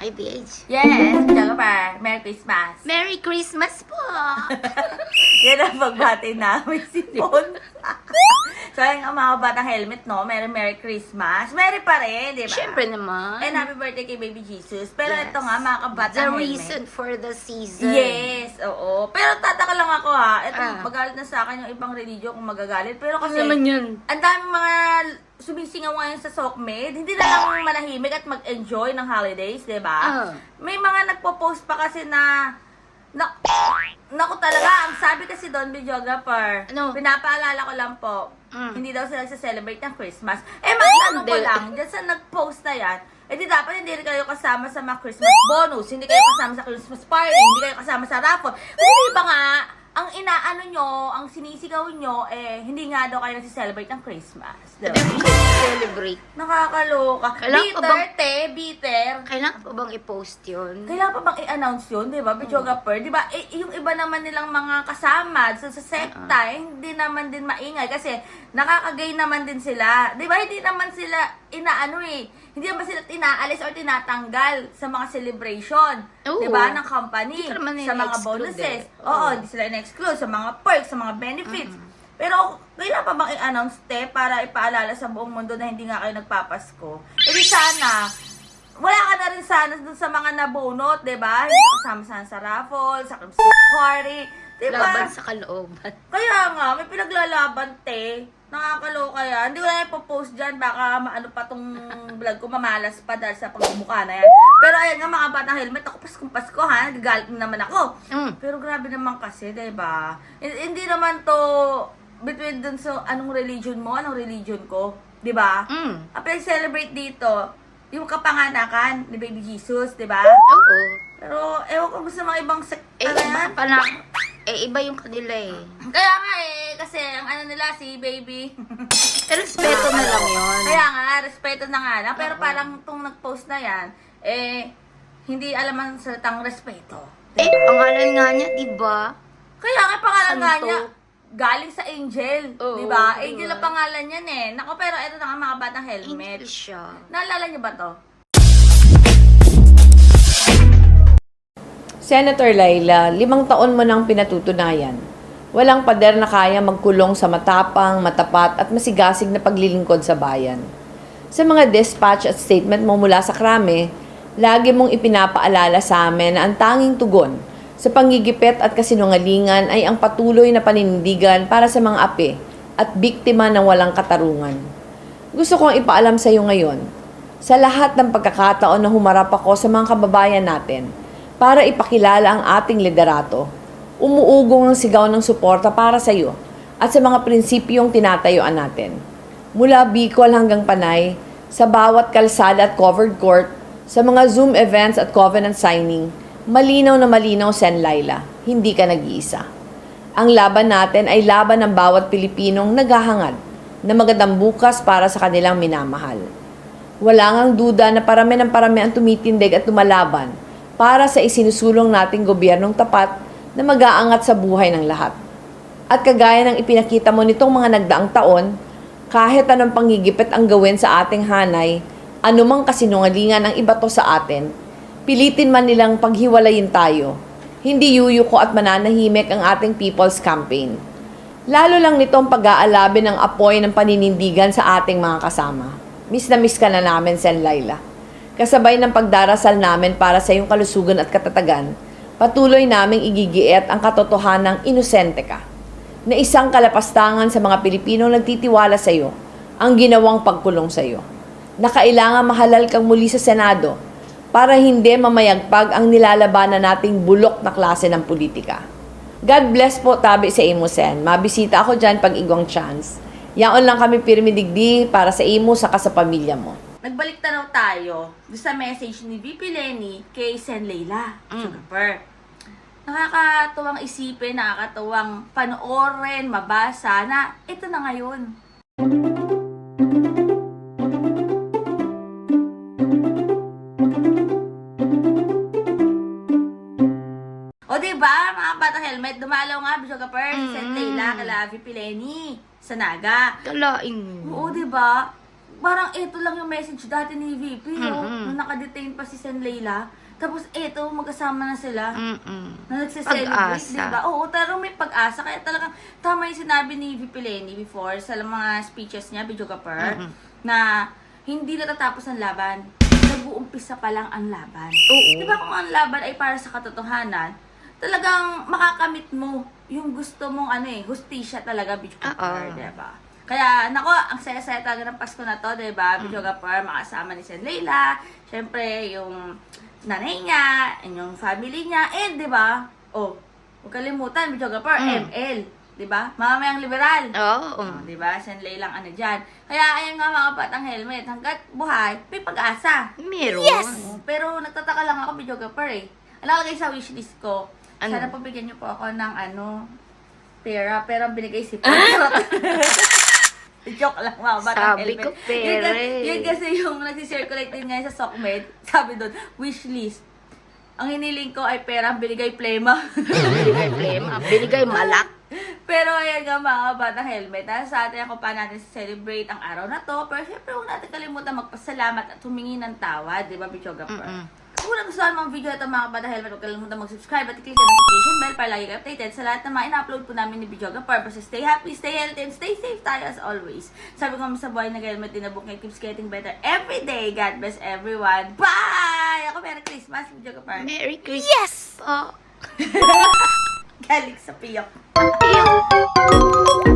Hi, BH. Yes, Jaga pa. Merry Christmas. Merry Christmas po! Yan ang pagbati namin si Pon. so, yung mga batang helmet, no? Merry Merry Christmas. Merry pa rin, di ba? Siyempre naman. And happy birthday kay Baby Jesus. Pero Yes. ito nga, mga The kabatang helmet. reason for the season. Yes, oo. Pero tataka lang ako ha. Ito, Ah. magalit na sa akin yung ibang religion kung magagalit. Pero Ano kasi, naman yun? ang daming mga sumisingaw ngayon sa Sokmed. Hindi na lang manahimik at mag-enjoy ng holidays, di ba? Ah. May mga nagpo-post pa kasi na, na Naku talaga, ang sabi kasi doon, videographer, Ano? pinapaalala ko lang po, Mm. hindi daw sila celebrate ng Christmas. Eh, matanong ko Hindi. lang, dyan sa nag-post na yan, eh di dapat hindi rin kayo kasama sa mga Christmas bonus, hindi kayo kasama sa Christmas party, hindi kayo kasama sa raffle. Kasi di ba nga, inaano nyo, ang sinisigaw nyo, eh, hindi nga daw kayo nagsi-celebrate ng Christmas. Diba? Celebrate. Nakakaloka. Kailangan pa bitter, bang- te, bitter. Kailangan pa bang i-post yun? Kailangan pa bang i-announce yun, di ba? Videographer, di ba? Eh, yung iba naman nilang mga kasama sa, sa sekta, Uh-uh. hindi naman din maingay kasi nakakagay naman din sila. Di ba? Hindi naman sila inaano eh. Hindi naman sila tinaalis or tinatanggal sa mga celebration. Oo. Di ba? Ng company. Hindi ka naman Sa mga ina-exclude bonuses. eh. Oo, Oo. hindi sila in-exclude. Sa mga perks, sa mga benefits. Pero kailangan pa bang i-announce, te, para ipaalala sa buong mundo na hindi nga kayo nagpapasko? E di sana, wala ka na rin sana dun sa mga nabunot, di ba? Hindi kasama sana sa raffle, sa Christmas party, di ba? Laban sa kalooban. Kaya nga, may pinaglalaban, te. Nakakaloka yan. Hindi ko na ipopost dyan. Baka maano pa tong vlog ko, mamalas pa dahil sa pagmumukha na yan. Pero ayan nga, mga batang helmet. Ako, Paskong Pasko, ha? Nagagalit na naman ako. Mm. Pero grabe naman kasi, ba? Hin- Hindi naman to between dun sa anong religion mo, anong religion ko, ba? Mm. Ang celebrate dito, yung kapanganakan ni Baby Jesus, 'di ba? Oo. Pero ewan ko sa mga ibang sek Eh, iba yan? pa na. Eh, iba yung kanila eh. Kaya nga eh, kasi ang ano nila si Baby. Respeto na lang yun. Kaya nga, respeto na nga lang. Pero parang tong nag-post na yan, eh, hindi alam ang salitang respeto. Eh, pangalan nga niya, di ba? Kaya nga pangalan nga Santo. niya, galing sa Angel. Oo, di ba? diba? Angel ang pangalan niyan eh. Nako, pero ito na nga mga batang helmet. Siya. Naalala niyo ba to? Senator Laila, limang taon mo nang pinatutunayan. Walang pader na kaya magkulong sa matapang, matapat at masigasig na paglilingkod sa bayan. Sa mga dispatch at statement mo mula sa krame, lagi mong ipinapaalala sa amin na ang tanging tugon sa panggigipit at kasinungalingan ay ang patuloy na paninindigan para sa mga api at biktima ng walang katarungan. Gusto kong ipaalam sa iyo ngayon, sa lahat ng pagkakataon na humarap ako sa mga kababayan natin para ipakilala ang ating liderato, umuugong ang sigaw ng suporta para sa iyo at sa mga prinsipyong tinatayuan natin. Mula Bicol hanggang Panay, sa bawat kalsada at covered court, sa mga Zoom events at covenant signing, malinaw na malinaw Sen Laila, hindi ka nag-iisa. Ang laban natin ay laban ng bawat Pilipinong naghahangad na magandang bukas para sa kanilang minamahal. Wala ngang duda na parami ng parami ang tumitindig at lumalaban para sa isinusulong nating gobyernong tapat na mag-aangat sa buhay ng lahat. At kagaya ng ipinakita mo nitong mga nagdaang taon, kahit anong panggigipit ang gawin sa ating hanay, anumang kasinungalingan ang ibato sa atin, pilitin man nilang paghiwalayin tayo, hindi yuyuko at mananahimik ang ating People's Campaign. Lalo lang nitong pag-aalabi ng apoy ng paninindigan sa ating mga kasama. Miss na miss ka na namin, Sen Laila. Kasabay ng pagdarasal namin para sa iyong kalusugan at katatagan, patuloy naming igigiit ang katotohanang inosente ka. Na isang kalapastangan sa mga Pilipinong nagtitiwala sa iyo ang ginawang pagkulong sa iyo. Na kailangan mahalal kang muli sa Senado para hindi mamayagpag ang nilalabanan nating bulok na klase ng politika. God bless po tabi sa imo sen. Mabisita ako dyan pag igwang chance. Yaon lang kami pirmi digdi para sa imo saka sa pamilya mo. Nagbalik tanaw tayo sa message ni VP Lenny kay Sen Leila. Mm. Super. Nakakatuwang isipin, nakakatuwang panoorin, mabasa na ito na ngayon. O diba, mga batang helmet, dumalaw nga, Bishop Kapar, si Sen Mm-mm. Leila, kala VP Lenny, sa Naga. Kalaing mo. Oo, di ba? parang ito lang yung message dati ni VP, no? Mm-mm. Nung nakadetain pa si Sen Leila. Tapos ito, magkasama na sila. Mm-mm. Na nagse-celebrate, Pag-asa. di ba? Oo, pero may pag-asa. Kaya talagang tama yung sinabi ni VP Lenny before sa mga speeches niya, video kapar, na hindi natatapos ang laban. Nag-uumpisa pa lang ang laban. Oo. Di ba kung ang laban ay para sa katotohanan, talagang makakamit mo yung gusto mong ano eh, hustisya talaga, video kapar, Oo. di ba? Kaya, nako, ang saya-saya talaga ng Pasko na to, di ba? Mm. Video kapar, makasama ni Sen Leila, syempre, yung nanay niya, and yung family niya, and di ba? Oh, huwag kalimutan, video kapar, Mm. ML, di ba? Mamamayang liberal. Oo. Oh, di ba? Sen Leila lang ano dyan. Kaya, ayan nga mga batang helmet, hanggat buhay, may pag-asa. Meron. Oh, Pero nagtataka lang ako, video kapar eh. Ang nakalagay sa wishlist ko, Ano? sana pabigyan niyo po ako ng ano, pera, pero ang binigay si Ah! Joke lang mga batang Sabi helmet. ko, Yun, pera kasi- eh. yun kasi yung nagsisirculate din ngayon sa SOCMED. Sabi doon, wishlist. Ang hiniling ko ay pera, binigay plema. Binigay plema. Binigay malak. Pero ayan nga mga batang helmet, nasa atin ako pa natin celebrate ang araw na to. Pero syempre huwag natin kalimutan magpasalamat at humingi ng tawad, di ba, Bichoga Mm-mm. Kung nagustuhan mo ang video ito mga batang helmet, huwag kalimutan mag-subscribe at i-click ang notification bell para lagi kayo updated sa lahat ng mga in-upload po namin ni Bichoga Basta stay happy, stay healthy, and stay safe tayo as always. Sabi ko sa buhay na helmet na book keeps getting better every day. God bless everyone. Bye! Ako Merry Christmas, Bichoga Par. Merry Christmas po. Galing sa piyok. Ayun.